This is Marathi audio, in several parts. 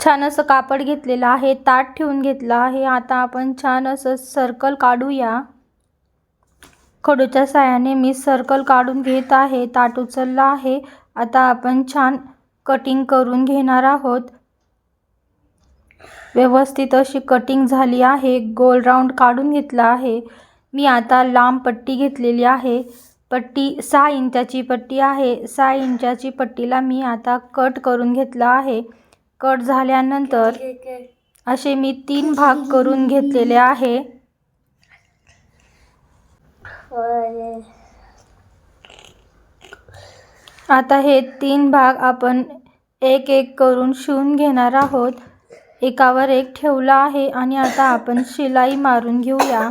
छान असं कापड घेतलेलं आहे ताट ठेवून घेतलं आहे. आता आपण छान असं सर्कल काढूया. खडूच्या साह्याने मी सर्कल काढून घेत आहे ताट उचललं आहे. आता आपण छान कटिंग करून घेणार आहोत. व्यवस्थित अशी कटिंग झाली आहे गोल राऊंड काढून घेतला आहे. मी आता लांब पट्टी घेतलेली आहे. पट्टी सहा इंचाची पट्टी आहे. सहा इंचाची पट्टीला मी आता कट करून घेतलं आहे. कट झाल्यानंतर असे मी तीन भाग करून घेतलेले आहे. आता हे तीन भाग आपण एक एक करून शिवून घेणार आहोत. एकावर एक ठेवला आहे आणि आता आपण शिलाई मारून घेऊया.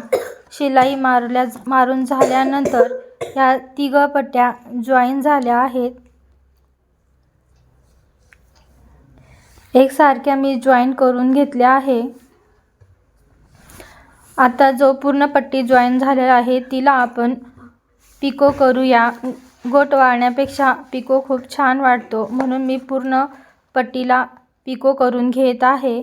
शिलाई मारल्या मारून झाल्यानंतर ह्या तिघ पट्ट्या जॉईन झाल्या आहेत. एकसारख्या मी जॉईन करून घेतल्या आहे. आता जो पूर्ण पट्टी जॉईन झालेला आहे तिला आपण पिको करूया. गोट वाळण्यापेक्षा पिको खूप छान वाटतो म्हणून मी पूर्ण पट्टीला पिको करून घेत आहे.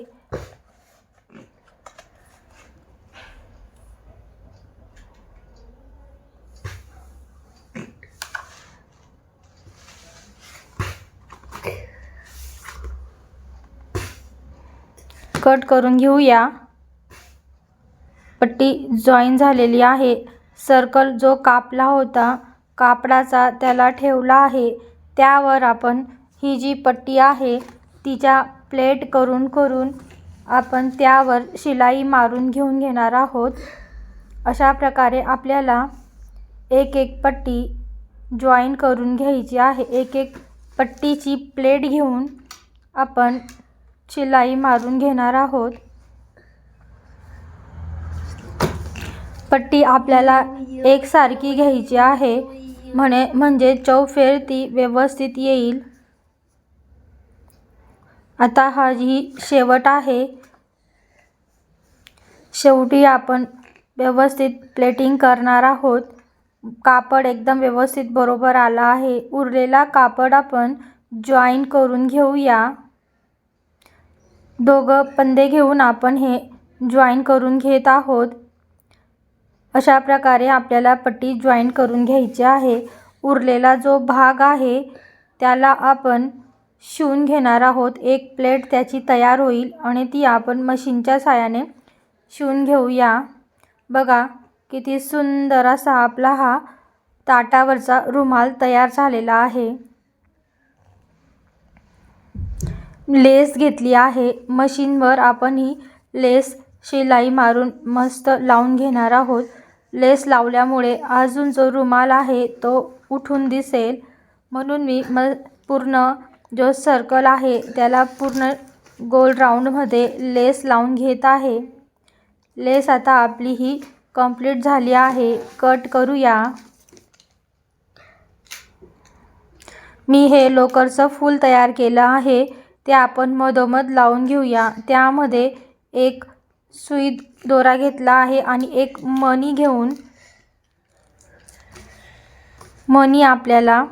कट करून घेऊया. पट्टी जॉईन झालेली आहे. सर्कल जो कापला होता कापडाचा त्याला ठेवला आहे. त्यावर आपण ही जी पट्टी आहे तिच्या प्लेट करून करून आपण त्यावर शिलाई मारून घेऊन घेणार आहोत. अशा प्रकारे आपल्याला एक एक पट्टी जॉईन करून घ्यायची आहे. एक एक पट्टीची प्लेट घेऊन आपण शिलाई मारून घेणार आहोत. पट्टी आपल्याला एकसारखी घ्यायची आहे. म्हणे म्हणजे चौफेर ती व्यवस्थित येईल. आता हा ही शेवट आहे. शेवटी आपण व्यवस्थित प्लेटिंग करणार आहोत. कापड एकदम व्यवस्थित बरोबर आला आहे. उरलेला कापड आपण जॉईन करून घेऊया. दोघं पंदे घेऊन आपण हे जॉईन करून घेत आहोत. अशा प्रकारे आपल्याला पट्टी जॉईन करून घ्यायची आहे. उरलेला जो भाग आहे त्याला आपण शिवून घेणार आहोत. एक प्लेट त्याची तयार होईल आणि ती आपण मशीनच्या साहाय्याने शिवून घेऊया. बघा किती सुंदर असा आपला हा ताटावरचा रुमाल तयार झालेला आहे. लेस घेतली आहे. मशीनवर आपण ही लेस शिलाई मारून मस्त लावून घेणार आहोत. लेस लावल्यामुळे अजून जो रुमाल आहे तो उठून दिसेल. म्हणून मी म पूर्ण जो सर्कल आहे त्याला पूर्ण गोल राऊंडमध्ये लेस लावून घेत आहे. लेस आता आपली ही कंप्लीट झाली आहे. कट करूया. मी हे लोकरचं फूल तयार केलं आहे. ते आपण मधोमध लावून घेऊया. त्यामध्ये एक सुई दोरा घेतला आहे आणि एक मणी घेऊन मणी आपल्याला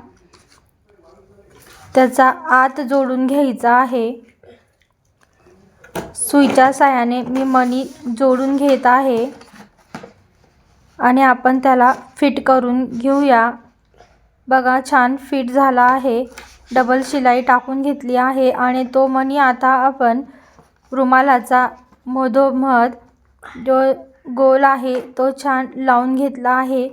त्याचा आत जोडून घ्यायचा आहे. सुईच्या साह्याने मी मणी जोडून घेत आहे आणि आपण त्याला फिट करून घेऊया. बघा छान फिट झाला आहे. डबल शिलाई टाकून घेतली आहे आणि तो मणी आता आपण रुमालाचा मधोमध जो गोल आहे तो छान लावून घेतला आहे.